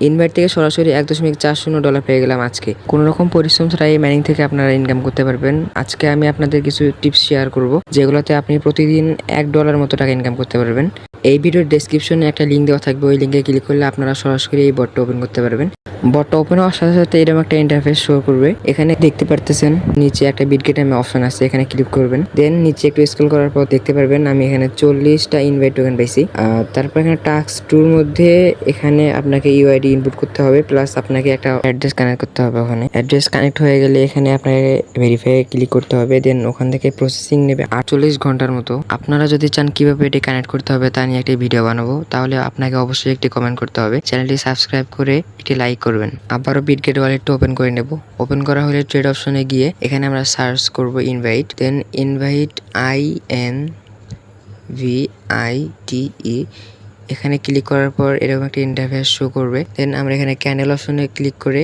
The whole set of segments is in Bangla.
ইনভাইট থেকে সরাসরি এক দশমিক চার শূন্য ডলার পেয়ে গেলাম আজকে। কোনো রকম পরিশ্রম ছাড়া এই থেকে আপনারা ইনকাম করতে পারবেন। আজকে আমি আপনাদের কিছু টিপস শেয়ার করব, যেগুলোতে আপনি প্রতিদিন এক ডলার মতো টাকা ইনকাম করতে পারবেন। এই ভিডিওর ডেসক্রিপশনে একটা লিঙ্ক দেওয়া থাকবে। ওই লিঙ্কে ক্লিক করলে আপনারা সরাসরি এই বটটা ওপেন করতে পারবেন। বটটা ওপেন হওয়ার সাথে সাথে এরকম একটা ইন্টারফেস শো করবে। এখানে দেখতে পারতেছেন, নিচে একটা বিটগেট আমি অপশন আছে, এখানে ক্লিক করবেন। দেন নিচে একটু স্ক্রল করার পর দেখতে পারবেন, আমি এখানে চল্লিশটা ইনভাইট টোকেন পাইছি। তারপর এখানে টাস্ক টুর মধ্যে এখানে আপনাকে ইউআইডি ইনপুট করতে হবে প্লাস আপনাকে একটা অ্যাড্রেস কানেক্ট করতে হবে ওখানে। অ্যাড্রেস কানেক্ট হয়ে গেলে এখানে আপনাকে ভেরিফাই ক্লিক করতে হবে। দেন ওখান থেকে প্রসেসিং নেবে আটচল্লিশ ঘণ্টার মতো। আপনারা যদি চান কীভাবে এটি কানেক্ট করতে হবে তা নিয়ে একটি ভিডিও বানাবো। তাহলে আপনাকে অবশ্যই একটি কমেন্ট করতে হবে। চ্যানেলটি সাবস্ক্রাইব করে একটি লাইক করবেন। আবারও বিটগেট ওয়ালেটটা ওপেন করে নেব। ওপেন করা হলে ট্রেড অপশনে গিয়ে এখানে আমরা সার্চ করব invite then invite I N V I T E এখানে ক্লিক করার পর এরকম একটা ইন্টারফেস শো করবে। দেন আমরা এখানে ক্যান্ডেল অপশনে ক্লিক করে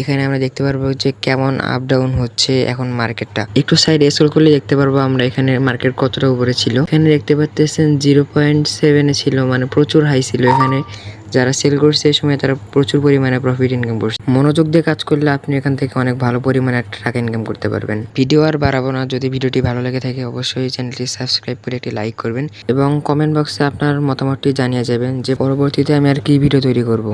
এখানে আমরা দেখতে পারব যে কেমন আপ ডাউন হচ্ছে এখন মার্কেটটা একটু সাইড স্ক্রল করলে দেখতে পারব আমরা এখানে মার্কেট কতটা উপরে ছিল। এখানে দেখতে পাচ্ছেন জিরো পয়েন্ট সেভেনে ছিল মানে প্রচুর হাই ছিল এখানে। যারা সেল করছে এই সময় তারা প্রচুর পরিমাণে প্রফিট ইনকাম করছে। মনোযোগ দিয়ে কাজ করলে আপনি এখান থেকে অনেক ভালো পরিমাণে একটা টাকা ইনকাম করতে পারবেন। ভিডিও আর বাড়াবো না, যদি ভিডিওটি ভালো লেগে থাকে অবশ্যই চ্যানেলটি সাবস্ক্রাইব করে একটি লাইক করবেন এবং কমেন্ট বক্সে আপনার মতামতটি জানিয়ে যাবেন যে পরবর্তীতে আমি আর কি ভিডিও তৈরি করব।